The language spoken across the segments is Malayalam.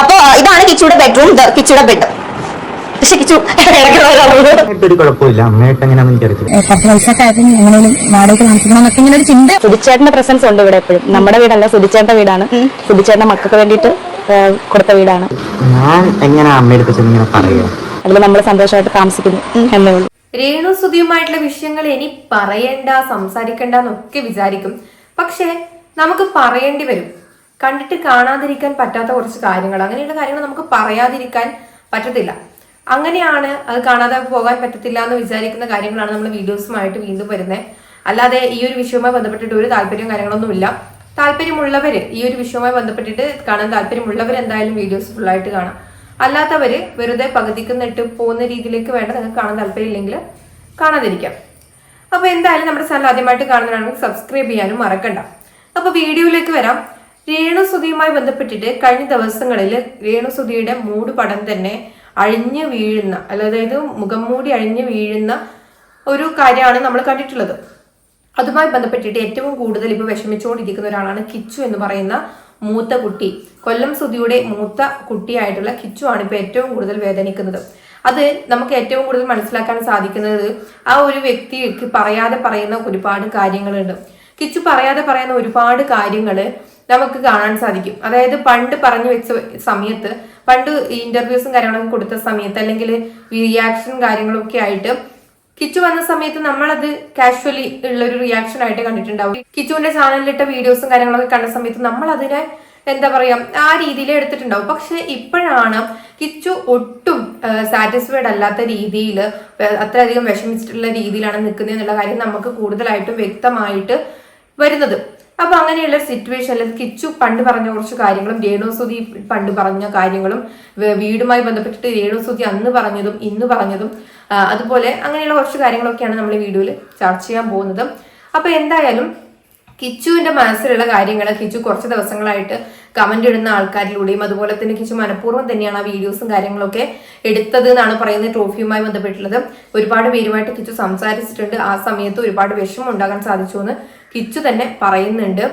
അപ്പൊ ഇതാണ് കിച്ചുടെ ബെഡ്റൂം കിച്ചുടെ കിച്ചുയുടെ ബെഡ് പക്ഷെ കിച്ചു സുധിച്ചേട്ടന്റെ പ്രസൻസ് ഉണ്ട് ഇവിടെ എപ്പോഴും. നമ്മുടെ വീടല്ല സുധിച്ചേട്ടന്റെ വീടാണ്. സുധിച്ചേട്ടന്റെ മക്കൾക്ക് വേണ്ടിട്ട് കൊടുത്ത വീടാണ്. ഞാൻ എങ്ങനെ അമ്മയുടെ ചെന്ന് ഇങ്ങനെ പറയുക അതിൽ നമ്മൾ സന്തോഷമായിട്ട് താമസിക്കുന്നു എന്നേ ഉള്ളൂ. രേണു സുധിയുമായിട്ടുള്ള വിഷയങ്ങൾ ഇനി പറയണ്ട സംസാരിക്കണ്ട എന്നൊക്കെ വിചാരിക്കും. പക്ഷെ നമുക്ക് പറയേണ്ടി വരും. കണ്ടിട്ട് കാണാതിരിക്കാൻ പറ്റാത്ത കുറച്ച് കാര്യങ്ങൾ. അങ്ങനെയുള്ള കാര്യങ്ങൾ നമുക്ക് പറയാതിരിക്കാൻ പറ്റത്തില്ല. അങ്ങനെയാണ് അത് കാണാതെ പോകാൻ പറ്റത്തില്ല എന്ന് വിചാരിക്കുന്ന കാര്യങ്ങളാണ് നമ്മൾ വീഡിയോസുമായിട്ട് വീണ്ടും വരുന്നത് അല്ലാതെ ഈ ഒരു വിഷയവുമായി ബന്ധപ്പെട്ടിട്ട് ഒരു താല്പര്യവും കാര്യങ്ങളൊന്നുമില്ല. താല്പര്യമുള്ളവര് ഈ ഒരു വിഷയവുമായി ബന്ധപ്പെട്ടിട്ട് കാണാൻ താല്പര്യമുള്ളവർ എന്തായാലും വീഡിയോസ് ഫുള്ളായിട്ട് കാണാം. അല്ലാത്തവര് വെറുതെ പകുതിക്ക് നെട്ട് പോകുന്ന രീതിയിലേക്ക് വേണ്ട നിങ്ങൾക്ക് കാണാൻ താല്പര്യമില്ലെങ്കിൽ കാണാതിരിക്കാം. അപ്പൊ എന്തായാലും നമ്മുടെ ചാനൽ ആദ്യമായിട്ട് കാണുന്നതാണെങ്കിൽ സബ്സ്ക്രൈബ് ചെയ്യാനും മറക്കണ്ട. അപ്പൊ വീഡിയോയിലേക്ക് വരാം. രേണുസുതിയുമായി ബന്ധപ്പെട്ടിട്ട് കഴിഞ്ഞ ദിവസങ്ങളിൽ രേണുസുതിയുടെ മൂട് പടം തന്നെ അഴിഞ്ഞു വീഴുന്ന അതായത് മുഖം മൂടി അഴിഞ്ഞു വീഴുന്ന ഒരു കാര്യമാണ് നമ്മൾ കണ്ടിട്ടുള്ളത്. അതുമായി ബന്ധപ്പെട്ടിട്ട് ഏറ്റവും കൂടുതൽ ഇപ്പോൾ വിഷമിച്ചുകൊണ്ടിരിക്കുന്ന ഒരാളാണ് കിച്ചു എന്ന് പറയുന്ന മൂത്ത കുട്ടി. കൊല്ലം സുതിയുടെ മൂത്ത കുട്ടിയായിട്ടുള്ള കിച്ചു ആണ് ഇപ്പോൾ ഏറ്റവും കൂടുതൽ വേദനിക്കുന്നത്. അത് നമുക്ക് ഏറ്റവും കൂടുതൽ മനസ്സിലാക്കാൻ സാധിക്കുന്നത് ആ ഒരു വ്യക്തിക്ക് പറയാതെ പറയുന്ന ഒരുപാട് കാര്യങ്ങളുണ്ട്. കിച്ചു പറയാതെ പറയുന്ന ഒരുപാട് കാര്യങ്ങൾ നമുക്ക് കാണാൻ സാധിക്കും. അതായത് പണ്ട് പറഞ്ഞു വെച്ച സമയത്ത് പണ്ട് ഇന്റർവ്യൂസും കാര്യങ്ങളൊക്കെ കൊടുത്ത സമയത്ത് അല്ലെങ്കിൽ റിയാക്ഷൻ കാര്യങ്ങളൊക്കെ ആയിട്ട് കിച്ചു വന്ന സമയത്ത് നമ്മളത് കാഷ്വലി ഉള്ള ഒരു റിയാക്ഷൻ ആയിട്ട് കണ്ടിട്ടുണ്ടാവും. കിച്ചുവിന്റെ ചാനലിലിട്ട വീഡിയോസും കാര്യങ്ങളൊക്കെ കണ്ട സമയത്ത് നമ്മൾ അതിനെ എന്താ പറയാ ആ രീതിയിൽ എടുത്തിട്ടുണ്ടാവും. പക്ഷെ ഇപ്പോഴാണ് കിച്ചു ഒട്ടും സാറ്റിസ്ഫൈഡ് അല്ലാത്ത രീതിയിൽ അത്രയധികം വിഷമിച്ചിട്ടുള്ള രീതിയിലാണ് നിൽക്കുന്നത് എന്നുള്ള കാര്യം നമുക്ക് കൂടുതലായിട്ടും വ്യക്തമായിട്ട് വരുന്നത്. അപ്പൊ അങ്ങനെയുള്ള സിറ്റുവേഷൻ സിറ്റുവേഷനിൽ കിച്ചു പണ്ട് പറഞ്ഞ കുറച്ച് കാര്യങ്ങളും രേണുസുതി പണ്ട് പറഞ്ഞ കാര്യങ്ങളും വീടുമായി ബന്ധപ്പെട്ടിട്ട് രേണുസുതി അന്ന് പറഞ്ഞതും ഇന്ന് പറഞ്ഞതും അതുപോലെ അങ്ങനെയുള്ള കുറച്ച് കാര്യങ്ങളൊക്കെയാണ് നമ്മൾ ഈ വീഡിയോയിൽ ചർച്ച ചെയ്യാൻ പോകുന്നത്. അപ്പൊ എന്തായാലും കിച്ചുവിന്റെ മനസ്സിലുള്ള കാര്യങ്ങൾ കിച്ചു കുറച്ച് ദിവസങ്ങളായിട്ട് കമന്റ് ഇടുന്ന ആൾക്കാരിലൂടെയും അതുപോലെ തന്നെ കിച്ചു മനഃപൂർവം തന്നെയാണ് ആ വീഡിയോസും കാര്യങ്ങളൊക്കെ എടുത്തത് എന്നാണ് പറയുന്നത് ട്രോഫിയുമായി ബന്ധപ്പെട്ടുള്ളത് ഒരുപാട് പേരുമായിട്ട് കിച്ചു സംസാരിച്ചിട്ടുണ്ട്. ആ സമയത്ത് ഒരുപാട് വിഷമം ഉണ്ടാകാൻ സാധിച്ചു എന്ന് കിച്ചു തന്നെ പറയുന്നുണ്ട്.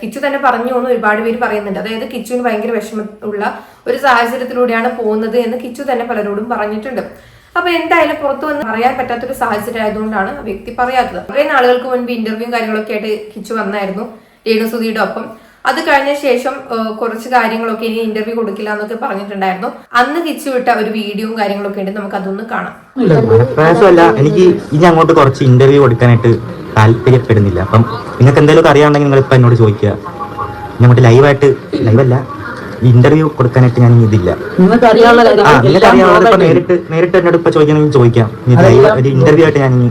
കിച്ചു തന്നെ പറഞ്ഞു എന്ന് ഒരുപാട് പേര് പറയുന്നുണ്ട്. അതായത് കിച്ചുവിന് ഭയങ്കര വിഷമ ഉള്ള ഒരു സാഹചര്യത്തിലൂടെയാണ് പോകുന്നത് എന്ന് കിച്ചു തന്നെ പലരോടും പറഞ്ഞിട്ടുണ്ട്. അപ്പൊ എന്തായാലും പുറത്തു വന്ന് പറയാൻ പറ്റാത്തൊരു സാഹചര്യം ആയതുകൊണ്ടാണ് ആ വ്യക്തി പറയാത്തത്. കുറെ നാളുകൾക്ക് മുൻപ് ഇന്റർവ്യൂ കാര്യങ്ങളൊക്കെ ആയിട്ട് കിച്ചു വന്നായിരുന്നു രേണുസുതിയുടെ ഒപ്പം. അത് കഴിഞ്ഞ ശേഷം കുറച്ച് കാര്യങ്ങളൊക്കെ ഇനി ഇന്റർവ്യൂ കൊടുക്കില്ല എന്നൊക്കെ പറഞ്ഞിട്ടുണ്ടായിരുന്നു. അന്ന് കിച്ചു വിട്ട ഒരു വീഡിയോയും കാര്യങ്ങളൊക്കെ ഉണ്ട് നമുക്ക് അതൊന്ന് കാണാം. എനിക്ക് ഇനി അങ്ങോട്ട് കുറച്ച് ഇന്റർവ്യൂ കൊടുക്കാനായിട്ട് താല്പര്യപ്പെടുന്നില്ല. അപ്പം നിങ്ങൾക്ക് എന്തെങ്കിലും അറിയാണെങ്കിൽ നിങ്ങൾ ഇപ്പം എന്നോട് ചോദിക്കുക. ഇനി അങ്ങോട്ട് ലൈവായിട്ട് ലൈവല്ല ഇന്റർവ്യൂ കൊടുക്കാനായിട്ട് ഞാൻ ഇതില്ല. നിങ്ങൾക്ക് ഇപ്പൊ നേരിട്ട് നേരിട്ട് എന്നോട് ഇപ്പൊ ചോദിക്കണമെങ്കിൽ ചോദിക്കാം. ഒരു ഇന്റർവ്യൂ ആയിട്ട് ഞാൻ ഇനി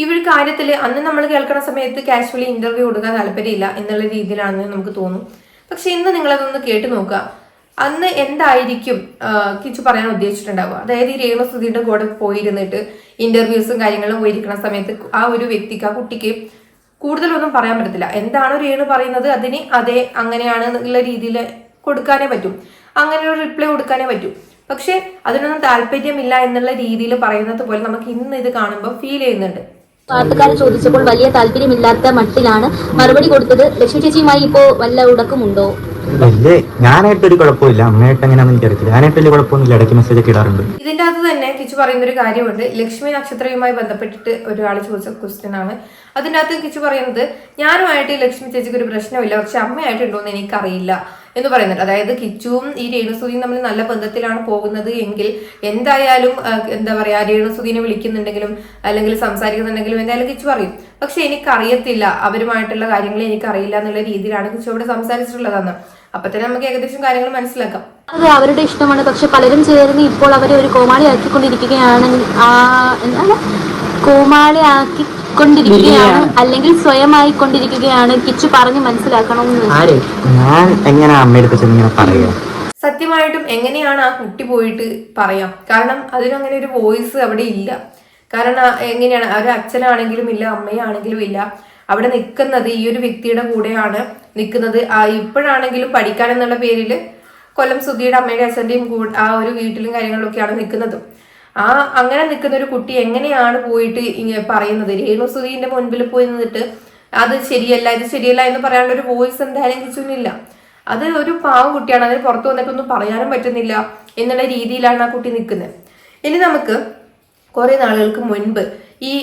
ഈ ഒരു കാര്യത്തിൽ അന്ന് നമ്മൾ കേൾക്കുന്ന സമയത്ത് കാഷ്വലി ഇന്റർവ്യൂ കൊടുക്കാൻ താല്പര്യമില്ല എന്നുള്ള രീതിയിലാണെന്ന് നമുക്ക് തോന്നും. പക്ഷെ ഇന്ന് നിങ്ങളതൊന്ന് കേട്ട് നോക്കുക. അന്ന് എന്തായിരിക്കും കിച്ചു പറയാൻ ഉദ്ദേശിച്ചിട്ടുണ്ടാവുക? അതായത് ഈ രേണുസുതിയുടെ കൂടെ പോയിരുന്നിട്ട് ഇന്റർവ്യൂസും കാര്യങ്ങളും പോയിരിക്കുന്ന സമയത്ത് ആ ഒരു വ്യക്തിക്ക് ആ കുട്ടിക്ക് കൂടുതലൊന്നും പറയാൻ പറ്റത്തില്ല. എന്താണ് രേണു പറയുന്നത് അതിന് അതെ അങ്ങനെയാണ് എന്നുള്ള രീതിയിൽ കൊടുക്കാനേ പറ്റും. അങ്ങനെ ഒരു റിപ്ലൈ കൊടുക്കാനേ പറ്റും. പക്ഷെ അതിനൊന്നും താല്പര്യമില്ല എന്നുള്ള രീതിയിൽ പറയുന്നത് പോലെ നമുക്ക് ഇന്ന് ഇത് കാണുമ്പോൾ ഫീൽ ചെയ്യുന്നുണ്ട്. പാട്ടുകാർ ചോദിച്ചപ്പോൾ വലിയ താല്പര്യമില്ലാത്ത മട്ടിലാണ് മറുപടി കൊടുത്തത്. ലക്ഷ്മി ചേച്ചിയുമായി ഇപ്പോ വല്ല ഉടക്കമുണ്ടോ? വലിയ ഞാനായിട്ടൊരു കുഴപ്പമില്ല. അമ്മയായിട്ട് ഞാനായിട്ട് വലിയ കുഴപ്പമൊന്നുമില്ല. ഇടയ്ക്ക് മെസ്സേജ് ഒക്കെ ഇടാറുണ്ട്. ഇതിന്റെ അകത്ത് തന്നെ കിച്ചു പറയുന്ന ഒരു കാര്യമുണ്ട്. ലക്ഷ്മി നക്ഷത്രവുമായി ബന്ധപ്പെട്ടിട്ട് ഒരാൾ ചോദിച്ച ക്വസ്റ്റ്യൻ ആണ്. അതിന്റെ അകത്ത് കിച്ചു പറയുന്നത് ഞാനുമായിട്ട് ലക്ഷ്മി ചേച്ചിക്ക് ഒരു പ്രശ്നമില്ല. പക്ഷെ അമ്മയായിട്ടുണ്ടോ എന്ന് എനിക്കറിയില്ല. എന്ന് പറയുന്നത് അതായത് കിച്ചുവും ഈ രേണുസുതിയും തമ്മിൽ നല്ല ബന്ധത്തിലാണ് പോകുന്നത് എങ്കിൽ എന്തായാലും എന്താ പറയാ രേണുസുതിനെ വിളിക്കുന്നുണ്ടെങ്കിലും അല്ലെങ്കിൽ സംസാരിക്കുന്നുണ്ടെങ്കിലും എന്തായാലും കിച്ചു പറയും. പക്ഷെ എനിക്കറിയത്തില്ല അവരുമായിട്ടുള്ള കാര്യങ്ങൾ എനിക്കറിയില്ല എന്നുള്ള രീതിയിലാണ് കിച്ചു അവിടെ സംസാരിച്ചിട്ടുള്ളതെന്ന്. അപ്പൊ തന്നെ നമുക്ക് ഏകദേശം കാര്യങ്ങൾ മനസ്സിലാക്കാം. അത് അവരുടെ ഇഷ്ടമാണ്. പക്ഷെ പലരും ചേർന്ന് ഇപ്പോൾ അവരെ ഒരു കോമാളി ആക്കിക്കൊണ്ടിരിക്കുകയാണ്. ആക്കിക്കൊണ്ടിരിക്കുകയാണ് അല്ലെങ്കിൽ സ്വയമായി കൊണ്ടിരിക്കുകയാണ് കിച്ചു പറഞ്ഞ് മനസ്സിലാക്കണമെന്ന് ഞാൻ എങ്ങനെ ഇങ്ങനെ സത്യമായിട്ടും എങ്ങനെയാണ് ആ കുട്ടി പോയിട്ട് പറയാം? കാരണം അതിനങ്ങനെ ഒരു വോയിസ് അവിടെ ഇല്ല. കാരണം എങ്ങനെയാണ്? ഒരു അച്ഛനാണെങ്കിലും ഇല്ല അമ്മയാണെങ്കിലും ഇല്ല. അവിടെ നിൽക്കുന്നത് ഈ ഒരു വ്യക്തിയുടെ കൂടെയാണ് നിൽക്കുന്നത്. ആ ഇപ്പോഴാണെങ്കിലും പഠിക്കാൻ എന്നുള്ള പേരിൽ കൊല്ലം സുധിയുടെ അമ്മയുടെ അച്ഛന്റെയും കൂടെ ആ ഒരു വീട്ടിലും കാര്യങ്ങളിലൊക്കെയാണ് നിൽക്കുന്നത്. ആ അങ്ങനെ നിൽക്കുന്ന ഒരു കുട്ടി എങ്ങനെയാണ് പോയിട്ട് പറയുന്നത്? രേണു സുധീന്റെ മുൻപിൽ പോയി നിന്നിട്ട് അത് ശരിയല്ല ഇത് ശരിയല്ല എന്ന് പറയാനുള്ള ഒരു വോയിസ് എന്തായാലും കിച്ചുവിനില്ല അത് ഒരു പാവം കുട്ടിയാണ് അതിന് പുറത്തു വന്നിട്ടൊന്നും പറയാനും പറ്റുന്നില്ല എന്നുള്ള രീതിയിലാണ് ആ കുട്ടി നിൽക്കുന്നത്. ഇനി നമുക്ക് കുറെ നാളുകൾക്ക് മുൻപ് ഈ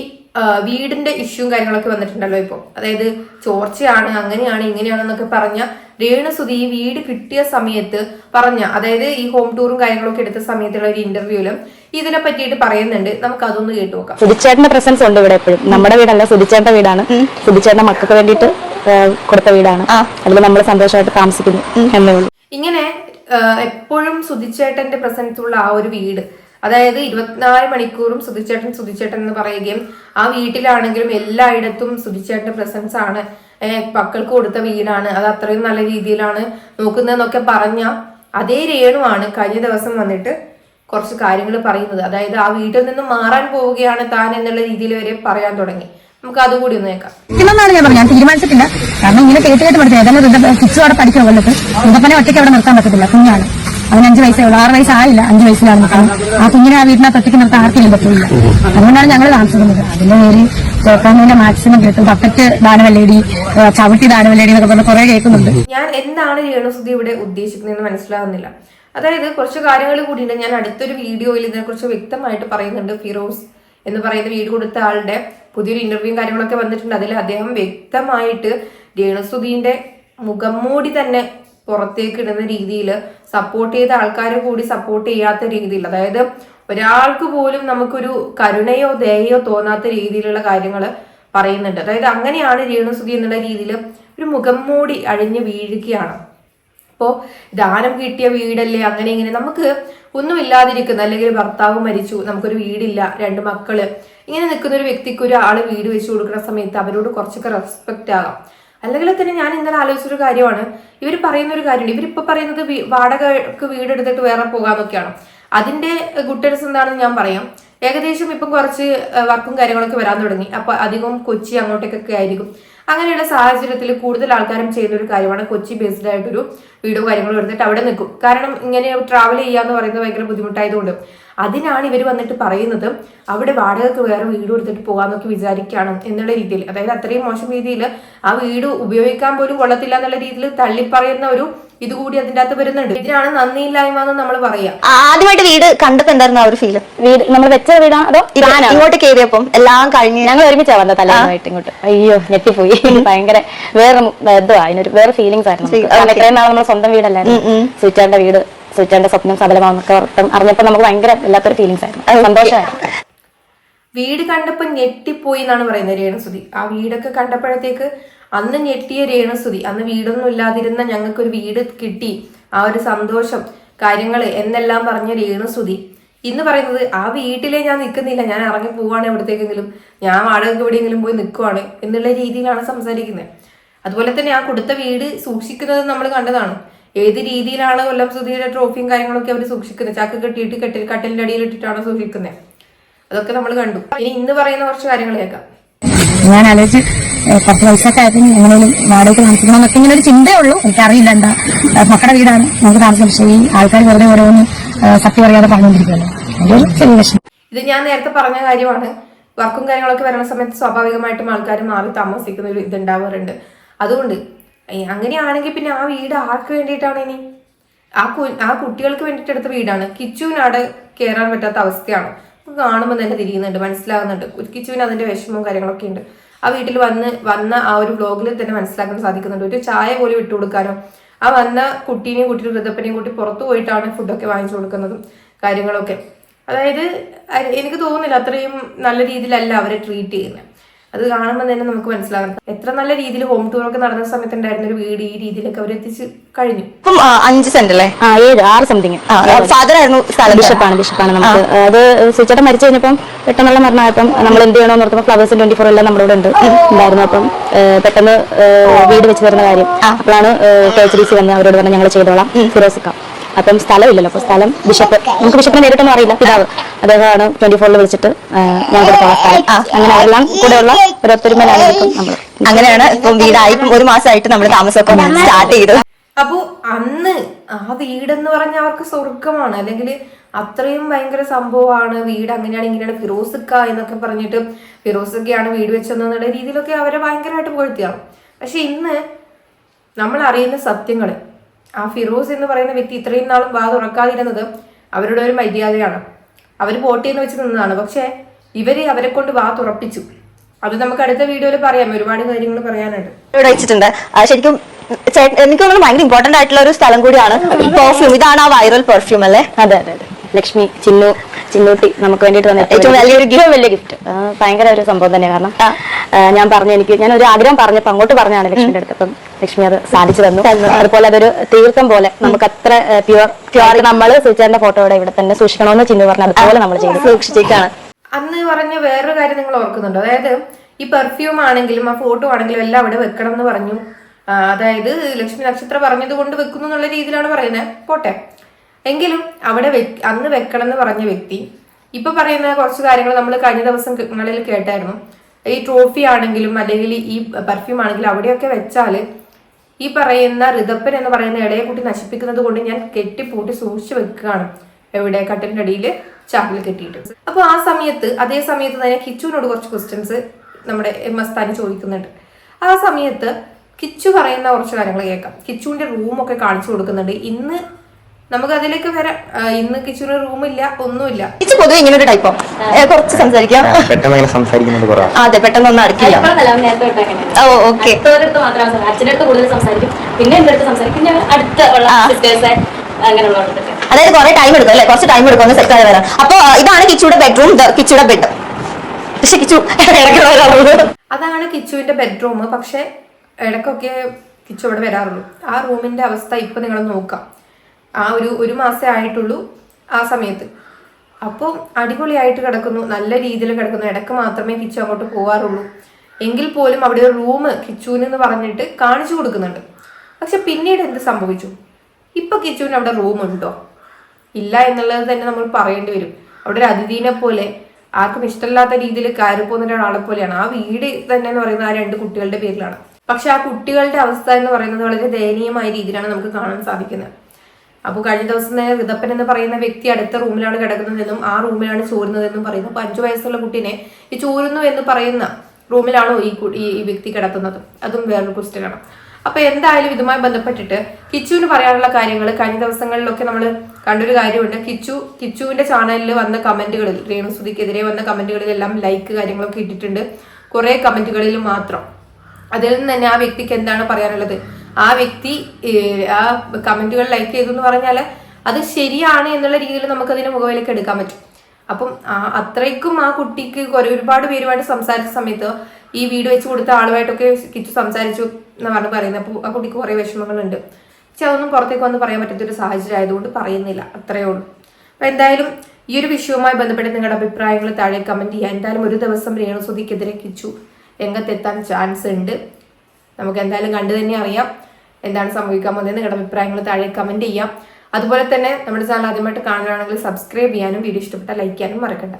വീടിന്റെ ഇഷ്യൂ കാര്യങ്ങളൊക്കെ വന്നിട്ടുണ്ടല്ലോ ഇപ്പോൾ അതായത് ചോർച്ചയാണ് അങ്ങനെയാണ് ഇങ്ങനെയാണെന്നൊക്കെ പറഞ്ഞ രേണുസുതി ഈ വീട് കിട്ടിയ സമയത്ത് പറഞ്ഞ അതായത് ഈ ഹോം ടൂറും കാര്യങ്ങളൊക്കെ എടുത്ത സമയത്തുള്ള ഒരു ഇന്റർവ്യൂലും ഇതിനെ പറ്റിയിട്ട് പറയുന്നുണ്ട്. നമുക്ക് അതൊന്ന് കേട്ടു നോക്കാം. സുധിച്ചേട്ടന്റെ പ്രസൻസ് ഉണ്ട് ഇവിടെ എപ്പോഴും. നമ്മുടെ വീടല്ല സുധിച്ചേട്ടന്റെ വീടാണ്. സുധിച്ചേട്ടന്റെ മക്കൾക്ക് വേണ്ടിയിട്ട് കൊടുത്ത വീടാണ്. അതിൽ നമ്മൾ സന്തോഷമായിട്ട് താമസിക്കുന്നു എന്നേ ഉള്ളൂ. ഇങ്ങനെ എപ്പോഴും സുധിച്ചേട്ടന്റെ പ്രസൻസ് ഉള്ള ആ ഒരു വീട് അതായത് ഇരുപത്തിനാല് മണിക്കൂറും സുധിച്ചേട്ടൻ സുധിച്ചേട്ടൻ എന്ന് പറയുകയും ആ വീട്ടിലാണെങ്കിലും എല്ലായിടത്തും സുധിച്ചേട്ടന്റെ പ്രസൻസ് ആണ്. മക്കൾക്ക് കൊടുത്ത വീടാണ്. അത് അത്രയും നല്ല രീതിയിലാണ് നോക്കുന്നതെന്നൊക്കെ പറഞ്ഞ അതേ രേണുവാണ് കഴിഞ്ഞ ദിവസം വന്നിട്ട് കുറച്ച് കാര്യങ്ങൾ പറയുന്നത്. അതായത് ആ വീട്ടിൽ നിന്ന് മാറാൻ പോവുകയാണ് താൻ എന്നുള്ള രീതിയിൽ വരെ പറയാൻ തുടങ്ങി. നമുക്ക് അതുകൂടി ഒന്ന് കേൾക്കാം. ഞാൻ പറഞ്ഞു തീരുമാനിച്ചിട്ടില്ല. കാരണം ഇങ്ങനെ കേട്ട് കേട്ട് പഠിച്ചത്. ഏതായാലും പഠിക്കുക കൊല്ലത്ത് ഒറ്റയ്ക്ക് അവിടെ നിർത്താൻ പറ്റത്തില്ല. കുഞ്ഞാണ്. അവന് അഞ്ച് വയസ്സേ ഉള്ളൂ ആറ് വയസ്സായില്ല അഞ്ച് വയസ്സിലാണ് നിൽക്കുന്നത്. ആ കുഞ്ഞിനെ ആ വീട്ടിനെ തട്ടിക്ക് നിർത്താൻ ആർക്കും പറ്റില്ല അതുകൊണ്ടാണ് ഞങ്ങൾ താമസിക്കുന്നത്. അതിന്റെ പേര് ചേർക്കാനിന്റെ മാക്സിമം കേട്ടു പപ്പറ്റ് ദാനവല്ലേടി ചവിട്ടി ദാനവല്ലേടി എന്നൊക്കെ പറഞ്ഞ് കുറെ കേൾക്കുന്നുണ്ട്. ഞാൻ എന്താണ് രേണുസുതി ഇവിടെ ഉദ്ദേശിക്കുന്നതെന്ന് മനസ്സിലാകുന്നില്ല അതായത് കുറച്ച് കാര്യങ്ങൾ കൂടിയുണ്ട്. ഞാൻ അടുത്തൊരു വീഡിയോയിൽ ഇതിനെക്കുറിച്ച് വ്യക്തമായിട്ട് പറയുന്നുണ്ട്. ഫിറോസ് എന്ന് പറയുന്ന വീട് കൊടുത്ത ആളുടെ പുതിയൊരു ഇന്റർവ്യൂ കാര്യങ്ങളൊക്കെ വന്നിട്ടുണ്ട്. അതിൽ അദ്ദേഹം വ്യക്തമായിട്ട് രേണുസുതിന്റെ മുഖം മൂടി തന്നെ പുറത്തേക്ക് ഇടുന്ന രീതിയിൽ സപ്പോർട്ട് ചെയ്ത ആൾക്കാരെ കൂടി സപ്പോർട്ട് ചെയ്യാത്ത രീതിയിൽ അതായത് ഒരാൾക്ക് പോലും നമുക്കൊരു കരുണയോ ദയയോ തോന്നാത്ത രീതിയിലുള്ള കാര്യങ്ങൾ പറയുന്നുണ്ട്. അതായത് അങ്ങനെയാണ് രേണുസുതി എന്നുള്ള രീതിയിൽ ഒരു മുഖം മൂടി അഴിഞ്ഞ് വീഴുകയാണ്. അപ്പോൾ ദാനം കിട്ടിയ വീടല്ലേ അങ്ങനെ ഇങ്ങനെ നമുക്ക് ഒന്നും ഇല്ലാതിരിക്കുന്ന. അല്ലെങ്കിൽ ഭർത്താവ് മരിച്ചു നമുക്കൊരു വീടില്ല രണ്ട് മക്കൾ ഇങ്ങനെ നിൽക്കുന്ന ഒരു വ്യക്തിക്ക് ഒരാൾ വീട് വെച്ച് കൊടുക്കുന്ന സമയത്ത് അവരോട് കുറച്ചൊക്കെ റെസ്പെക്റ്റ് ആകാം. അല്ലെങ്കിൽ തന്നെ ഞാൻ ഇന്നലെ ആലോചിച്ചൊരു കാര്യമാണ്. ഇവർ പറയുന്ന ഒരു കാര്യമുണ്ട്. ഇവരിപ്പോ പറയുന്നത് വാടകക്ക് വീട് വീടെടുത്തിട്ട് വേറെ പോകാന്നൊക്കെയാണ്. അതിന്റെ ഗുട്ടേഴ്സ് എന്താണെന്ന് ഞാൻ പറയാം. ഏകദേശം ഇപ്പം കുറച്ച് വർക്കും കാര്യങ്ങളൊക്കെ വരാൻ തുടങ്ങി. അപ്പൊ അധികവും കൊച്ചി അങ്ങോട്ടേക്കൊക്കെ ആയിരിക്കും. അങ്ങനെയുള്ള സാഹചര്യത്തിൽ കൂടുതൽ ആൾക്കാരും ചെയ്യുന്ന ഒരു കാര്യമാണ് കൊച്ചി ബേസ്ഡ് ആയിട്ടൊരു വീഡിയോ കാര്യങ്ങളും എടുത്തിട്ട് അവിടെ നിൽക്കും. കാരണം ഇങ്ങനെ ട്രാവൽ ചെയ്യാന്ന് പറയുന്നത് ഭയങ്കര ബുദ്ധിമുട്ടായതുകൊണ്ട്. അതിനാണ് ഇവർ വന്നിട്ട് പറയുന്നത് അവിടെ വാടകയ്ക്ക് വേറെ വീട് കൊടുത്തിട്ട് പോകാമെന്നൊക്കെ വിചാരിക്കുകയാണ് എന്നുള്ള രീതിയിൽ. അതായത് അത്രയും മോശം രീതിയിൽ ആ വീട് ഉപയോഗിക്കാൻ പോലും കൊള്ളത്തില്ല എന്നുള്ള രീതിയിൽ തള്ളിപ്പറയുന്ന ഒരു ഇതുകൂടി അതിന്റെ അകത്ത് വരുന്നുണ്ട്. ഇതിനാണ് നന്ദിയില്ലായ്മ എന്ന് നമ്മൾ പറയാം. ആദ്യമായിട്ട് വീട് കണ്ടപ്പോ ആ ഒരു ഫീൽ വീട് നമ്മൾ വെച്ച വീടാണ് അതോ ഇങ്ങോട്ട് കയറിയപ്പം എല്ലാം കഴിഞ്ഞ് ഞങ്ങൾ ഒരുമിച്ചാ വന്നത് തലേന്നുമായിട്ട് ഇങ്ങോട്ട്. അയ്യോ ഞെട്ടിപ്പോയി. ഭയങ്കര വേറെ ഇതുവാ അതിനൊരു വേറെ ഫീലിങ്സ് ആയിരുന്നു നമ്മുടെ സ്വന്തം വീടല്ലായിരുന്നു. സുറ്റാന്റെ വീട് സുറ്റാന്റെ സ്വപ്നം സബലമാവുന്നൊക്കെ അറിഞ്ഞപ്പോ അറിഞ്ഞപ്പോൾ നമുക്ക് ഭയങ്കര വല്ലാത്തൊരു ഫീലിങ്സ് ആയിരുന്നു. സന്തോഷമായിരുന്നു. വീട് കണ്ടപ്പോൾ ഞെട്ടിപ്പോയി എന്നാണ് പറയുന്നത് രേണുസുതി. ആ വീടൊക്കെ കണ്ടപ്പോഴത്തേക്ക് അന്ന് ഞെട്ടിയ രേണുസുതി. അന്ന് വീടൊന്നും ഇല്ലാതിരുന്ന ഞങ്ങൾക്കൊരു വീട് കിട്ടി. ആ ഒരു സന്തോഷം കാര്യങ്ങൾ എന്നെല്ലാം പറഞ്ഞ രേണുസുതി. ഇന്ന് പറയുന്നത് ആ വീട്ടിലെ ഞാൻ നിൽക്കുന്നില്ല. ഞാൻ ഇറങ്ങി പോവാണ് എവിടത്തേക്കെങ്കിലും. ഞാൻ വാടകയ്ക്ക് എവിടെയെങ്കിലും പോയി നിൽക്കുവാണ് എന്നുള്ള രീതിയിലാണ് സംസാരിക്കുന്നത്. അതുപോലെ തന്നെ ആ കൊടുത്ത വീട് സൂക്ഷിക്കുന്നത് നമ്മൾ കണ്ടതാണ്. ഏത് രീതിയിലാണ് കൊല്ലം സുധിയുടെ ട്രോഫിയും കാര്യങ്ങളൊക്കെ അവർ സൂക്ഷിക്കുന്നത്? ചാക്ക് കെട്ടിയിട്ട് കെട്ടിൽ കട്ടിലിന്റെ അടിയിൽ ഇട്ടിട്ടാണ് സൂക്ഷിക്കുന്നത് അതൊക്കെ നമ്മൾ കണ്ടു. ഇനി ഇന്ന് പറയുന്ന കുറച്ച് കാര്യങ്ങൾ കേൾക്കാം. ഞാൻ ആലോചിച്ച് കുറച്ച് കുറച്ച് ഒക്കെ ആയിട്ട് എങ്ങനെയും വാടകയ്ക്ക് താമസിക്കണം എന്നൊക്കെ ഇങ്ങനെ ഒരു ചിന്തയുള്ളൂ എനിക്കറിയില്ല എന്താ മക്കളുടെ വീടാണ്. നമുക്ക് താമസിക്കാം പക്ഷേ ഈ ആൾക്കാർ വെറുതെ ഓരോന്ന് സത്യം അറിയാതെ പറഞ്ഞുകൊണ്ടിരിക്കുകയല്ലോ ഒരു ചെറിയ പ്രശ്നം ഇത് ഞാൻ നേരത്തെ പറഞ്ഞ കാര്യമാണ്. വർക്കും കാര്യങ്ങളൊക്കെ വരുന്ന സമയത്ത് സ്വാഭാവികമായിട്ടും ആൾക്കാർ മാറി താമസിക്കുന്ന ഒരു ഇതുണ്ടാവാറുണ്ട്. അതുകൊണ്ട് അങ്ങനെയാണെങ്കിൽ പിന്നെ ആ വീട് ആർക്ക് വേണ്ടിയിട്ടാണ് ഇനി? ആ കു ആ കുട്ടികൾക്ക് വേണ്ടിയിട്ട് എടുത്ത വീടാണ്. കിച്ചുവിനാട് കയറാൻ പറ്റാത്ത അവസ്ഥയാണ്. കാണുമ്പോൾ തന്നെ തിരിയുന്നുണ്ട് മനസ്സിലാകുന്നുണ്ട്. കിച്ചുവിന് അതിന്റെ വിഷമവും കാര്യങ്ങളൊക്കെ ഉണ്ട്. ആ വീട്ടിൽ വന്ന് വന്ന ആ ഒരു വ്ലോഗിൽ തന്നെ മനസ്സിലാക്കാൻ സാധിക്കുന്നുണ്ട്. ഒരു ചായ പോലും ഇട്ട് കൊടുക്കാനോ ആ വന്ന കുട്ടീനെയും കുട്ടി വൃദ്ധപ്പനെയും കൂട്ടി പുറത്തു പോയിട്ടാണ് ഫുഡൊക്കെ വാങ്ങിച്ചു കൊടുക്കുന്നതും കാര്യങ്ങളൊക്കെ. അതായത് എനിക്ക് തോന്നുന്നില്ല അത്രയും നല്ല രീതിയിലല്ല അവരെ ട്രീറ്റ് ചെയ്യുന്നത് അത് കാണുമ്പോൾ തന്നെ നമുക്ക് മനസ്സിലാകണം എത്ര നല്ല രീതിയിൽ ഹോം ടൂർ ഒക്കെ നടന്ന സമയത്ത് ഉണ്ടായിരുന്ന ഒരു വീട് ഈ രീതിയിലൊക്കെ അവർ എത്തിച്ച് കഴിഞ്ഞു. അഞ്ച് സെന്റ് അല്ലേ? ആ ഏഴ് ആറ് സംതിങ് ഫാദർ ആയിരുന്നു സ്ഥലം. ബിഷപ്പാണ് ബിഷപ്പാണ് നമുക്ക്. അത് സുചേട്ടൻ മരിച്ചു കഴിഞ്ഞപ്പം പെട്ടെന്നുള്ള മരണമായപ്പം നമ്മൾ എന്ത് ചെയ്യണമെന്ന് ഓർത്തപ്പോൾ ഫ്ലവേഴ്സ് ട്വന്റി ഫോർ എല്ലാം നമ്മുടെ ഉണ്ട്. ഉണ്ടായിരുന്നു. അപ്പം പെട്ടെന്ന് വീട് വെച്ച് തരുന്ന കാര്യം. അപ്പോഴാണ് കെ എച്ച് ഡി സി വന്ന് അവരോട് പറഞ്ഞ് ഞങ്ങൾ ചെയ്തോളാം. ഫിറോസിക്ക. അപ്പം സ്ഥലമില്ലല്ലോ. അപ്പൊ സ്ഥലം ബിഷപ്പ് നമുക്ക് ബിഷപ്പിനെ നേരിട്ടൊന്നും അറിയില്ല. പിതാവ്. അദ്ദേഹമാണ് ട്വന്റി ഫോറിൽ വിളിച്ചിട്ട് അങ്ങനെ എല്ലാം കൂടെയുള്ള ഒരു ഒത്തൊരുമയിലാണ് നമ്മൾ അങ്ങനെയാണ് ഇപ്പം വീടായി. ഒരു മാസമായിട്ട് നമ്മൾ താമസമൊക്കെ സ്റ്റാർട്ട് ചെയ്തത് അപ്പോൾ അന്ന് ആ വീടെന്ന് പറഞ്ഞ അവർക്ക് സ്വർഗമാണ് അല്ലെങ്കിൽ അത്രയും ഭയങ്കര സംഭവമാണ്. വീട് അങ്ങനെയാണ് ഇങ്ങനെയാണ് ഫിറോസിക്ക എന്നൊക്കെ പറഞ്ഞിട്ട് ഫിറോസിക്കയാണ് വീട് വെച്ചതെന്നുള്ള രീതിയിലൊക്കെ അവരെ ഭയങ്കരമായിട്ട് പുകഴ്ത്തിയാണ് പക്ഷെ ഇന്ന് നമ്മൾ അറിയുന്ന സത്യങ്ങൾ ആ ഫിറോസ് എന്ന് പറയുന്ന വ്യക്തി ഇത്രയും നാളും വാ തുറക്കാതിരുന്നത് അവരുടെ ഒരു മര്യാദയാണ്. അവർ വോട്ട് ചെയ്യുന്ന വെച്ച് നിന്നതാണ്. പക്ഷേ ഇവർ അവരെ കൊണ്ട് വാ തുറപ്പിച്ചു. അത് നമുക്ക് അടുത്ത വീഡിയോയിൽ പറയാം. ഒരുപാട് കാര്യങ്ങൾ ആ, ശരിക്കും എനിക്ക് തോന്നുന്നു ഭയങ്കര ഇമ്പോർട്ടന്റ് ആയിട്ടുള്ള ഒരു സ്ഥലം കൂടിയാണ് പെർഫ്യൂം ഇതാണ് ആ വൈറൽ പെർഫ്യൂം അല്ലേ? അതെ അതെ അതെ. ലക്ഷ്മി ചിന്നു ചിന്നൂട്ടി നമുക്ക് വേണ്ടിയിട്ട് വന്നിട്ട് ഏറ്റവും വലിയൊരു ഗിഫ്റ്റ്. വലിയ ഗിഫ്റ്റ് ഭയങ്കര ഒരു സംഭവം തന്നെ കാരണം ഞാൻ പറഞ്ഞു എനിക്ക് ഞാൻ ഒരു ആഗ്രഹം പറഞ്ഞപ്പോ അങ്ങോട്ട് പറഞ്ഞാണ് ലക്ഷ്മിയുടെ അടുത്ത്. അപ്പം ലക്ഷ്മി അത് സാധിച്ചു തന്നു. അതുപോലെ അതൊരു തീർത്ഥം പോലെ നമുക്ക് അത്ര പ്യുവർ പ്യുവർ നമ്മൾ സുചാറിന്റെ ഫോട്ടോയുടെ ഇവിടെ തന്നെ സൂക്ഷിക്കണമെന്ന് ചിന്നു പറഞ്ഞു അതുപോലെ നമ്മൾ ചെയ്തു. സൂക്ഷിച്ചേക്കാണ് അന്ന് പറഞ്ഞ വേറൊരു കാര്യം നിങ്ങൾ ഓർക്കുന്നുണ്ടോ? അതായത് ഈ പെർഫ്യൂം ആണെങ്കിലും ആ ഫോട്ടോ ആണെങ്കിലും എല്ലാം അവിടെ വെക്കണം എന്ന് പറഞ്ഞു അതായത് ലക്ഷ്മി നക്ഷത്ര പറഞ്ഞത് കൊണ്ട് വെക്കുന്നു എന്നുള്ള രീതിയിലാണ് പറയുന്നത്. പോട്ടെ. എങ്കിലും അവിടെ അന്ന് വെക്കണം എന്ന് പറഞ്ഞ വ്യക്തി ഇപ്പൊ പറയുന്ന കുറച്ച് കാര്യങ്ങൾ നമ്മൾ കഴിഞ്ഞ ദിവസങ്ങളിൽ കേട്ടായിരുന്നു. ഈ ട്രോഫി ആണെങ്കിലും അല്ലെങ്കിൽ ഈ പെർഫ്യൂം ആണെങ്കിലും അവിടെയൊക്കെ വെച്ചാൽ ഈ പറയുന്ന ഋതപ്പൻ എന്ന് പറയുന്ന ഇടയെ കൂട്ടി നശിപ്പിക്കുന്നത് കൊണ്ട് ഞാൻ കെട്ടിപ്പൂട്ടി സൂക്ഷിച്ചു വെക്കുകയാണ്. എവിടെ? കട്ടിലിന്റെ അടിയിൽ ചാക്കിൽ കെട്ടിയിട്ട്. അപ്പൊ ആ സമയത്ത് അതേ സമയത്ത് തന്നെ കിച്ചുവിനോട് കുറച്ച് ക്വസ്റ്റ്യൻസ് നമ്മുടെ എം എസ് താൻ ചോദിക്കുന്നുണ്ട്. ആ സമയത്ത് കിച്ചു പറയുന്ന കുറച്ച് കാര്യങ്ങൾ കേൾക്കാം. കിച്ചുവിന്റെ റൂമൊക്കെ കാണിച്ചു കൊടുക്കുന്നുണ്ട്. ഇന്ന് നമുക്ക് അതിലേക്ക് വരാം ഇന്ന് കിച്ചുവിന് റൂമില്ല ഒന്നുമില്ല. ഇത് പൊതുവെ ഇങ്ങനെ ഒരു ടൈപ്പോ കുറച്ച് സംസാരിക്കാം. പെട്ടെന്ന് അങ്ങനെ സംസാരിക്കുന്നത് അതെ പെട്ടെന്ന് ഒന്നും അടുക്കില്ല. ഓ ഓക്കെ. അടുത്ത് കൂടുതൽ സംസാരിക്കും. പിന്നെ എന്റെ അടുത്ത് സംസാരിക്കും. പിന്നെ അടുത്ത ഉള്ള. സിസ്റ്റേഴ്സ് അതായത് കുറെ ടൈം എടുക്കും അല്ലെ? കുറച്ച് ടൈം എടുക്കും ഒന്ന് സെറ്റ് ആയി വരാം അപ്പൊ ഇതാണ് കിച്ചുടെ ബെഡ്റൂം കിച്ചുടെ ബെഡ് പക്ഷെ കിച്ചു അതാണ് കിച്ചുവിന്റെ ബെഡ്റൂം പക്ഷെ ഇടക്കൊക്കെ കിച്ചു അവിടെ വരാറുള്ളൂ. ആ റൂമിന്റെ അവസ്ഥ ഇപ്പൊ നിങ്ങൾ നോക്കാം ആ ഒരു ഒരു മാസേ ആയിട്ടുള്ളൂ ആ സമയത്ത്. അപ്പോൾ അടിപൊളിയായിട്ട് കിടക്കുന്നു. നല്ല രീതിയിൽ കിടക്കുന്നു. ഇടയ്ക്ക് മാത്രമേ കിച്ചു അങ്ങോട്ട് പോകാറുള്ളൂ എങ്കിൽ പോലും അവിടെ ഒരു റൂം കിച്ചുവിനെന്ന് പറഞ്ഞിട്ട് കാണിച്ചു കൊടുക്കുന്നുണ്ട്. പക്ഷെ പിന്നീട് എന്ത് സംഭവിച്ചു? ഇപ്പൊ കിച്ചുവിന് അവിടെ റൂം ഉണ്ടോ ഇല്ല എന്നുള്ളത് തന്നെ നമ്മൾ പറയേണ്ടി വരും. അവിടെ ഒരു അതിഥീനെ പോലെ ആർക്കും ഇഷ്ടമില്ലാത്ത രീതിയിൽ കയറി പോകുന്ന ഒരാളെ പോലെയാണ്. ആ വീട് തന്നെ എന്ന് പറയുന്നത് ആ രണ്ട് കുട്ടികളുടെ പേരിലാണ്. പക്ഷെ ആ കുട്ടികളുടെ അവസ്ഥ എന്ന് പറയുന്നത് വളരെ ദയനീയമായ രീതിയിലാണ് നമുക്ക് കാണാൻ സാധിക്കുന്നത്. അപ്പോൾ കഴിഞ്ഞ ദിവസം വിതപ്പൻ എന്ന് പറയുന്ന വ്യക്തി അടുത്ത റൂമിലാണ് കിടക്കുന്നതെന്നും ആ റൂമിലാണ് ചോരുന്നതെന്നും പറയുന്നു. അപ്പൊ അഞ്ചു വയസ്സുള്ള കുട്ടീനെ ഈ ചോരുന്നു എന്ന് പറയുന്ന റൂമിലാണോ ഈ ഈ വ്യക്തി കിടക്കുന്നത്? അതും വേറൊരു ക്വസ്റ്റ്യൻ ആണ്. അപ്പൊ എന്തായാലും ഇതുമായി ബന്ധപ്പെട്ടിട്ട് കിച്ചുവിന് പറയാനുള്ള കാര്യങ്ങൾ കഴിഞ്ഞ ദിവസങ്ങളിലൊക്കെ നമ്മൾ കണ്ടൊരു കാര്യമുണ്ട്. കിച്ചു കിച്ചുവിന്റെ ചാനലിൽ വന്ന കമന്റുകളിൽ രേണുസുതിക്കെതിരെ വന്ന കമന്റുകളിലെല്ലാം ലൈക്ക് കാര്യങ്ങളൊക്കെ ഇട്ടിട്ടുണ്ട്. കുറേ കമന്റുകളിൽ മാത്രം. അതിൽ നിന്ന് തന്നെ ആ വ്യക്തിക്ക് എന്താണ് പറയാനുള്ളത്? ആ വ്യക്തി ആ കമന്റുകൾ ലൈക്ക് ചെയ്തു എന്ന് പറഞ്ഞാൽ അത് ശരിയാണ് എന്നുള്ള രീതിയിൽ നമുക്ക് നമുക്കതിനെ മുഖവിലേക്ക് എടുക്കാൻ പറ്റും. അപ്പം അത്രയ്ക്കും ആ കുട്ടിക്ക് ഒരുപാട് പേരുമായിട്ട് സംസാരിച്ച സമയത്ത് ഈ വീട് വെച്ച് കൊടുത്ത ആളുമായിട്ടൊക്കെ കിച്ചു സംസാരിച്ചു എന്നാണ് പറയുന്നത്. അപ്പോൾ ആ കുട്ടിക്ക് കുറേ വിഷമങ്ങളുണ്ട്. പക്ഷെ അതൊന്നും പുറത്തേക്ക് വന്ന് പറയാൻ പറ്റാത്തൊരു സാഹചര്യം ആയതുകൊണ്ട് പറയുന്നില്ല. അത്രയേ ഉള്ളൂ. അപ്പൊ എന്തായാലും ഈ ഒരു വിഷയവുമായി ബന്ധപ്പെട്ട് നിങ്ങളുടെ അഭിപ്രായങ്ങൾ താഴെ കമന്റ് ചെയ്യുക എന്തായാലും ഒരു ദിവസം രേണുസുതിക്കെതിരെ കിച്ചു രംഗത്തെത്താൻ ചാൻസ് ഉണ്ട്. നമുക്ക് എന്തായാലും കണ്ടു തന്നെ അറിയാം എന്താണ് സംഭവിക്കാൻ പോകുന്നത് നിങ്ങളുടെ അഭിപ്രായങ്ങൾ താഴെ കമന്റ് ചെയ്യാം. അതുപോലെ തന്നെ നമ്മുടെ ചാനൽ ആദ്യമായിട്ട് കാണുകയാണെങ്കിൽ സബ്സ്ക്രൈബ് ചെയ്യാനും വീഡിയോ ഇഷ്ടപ്പെട്ടാൽ ലൈക്ക് ചെയ്യാനും മറക്കണ്ട.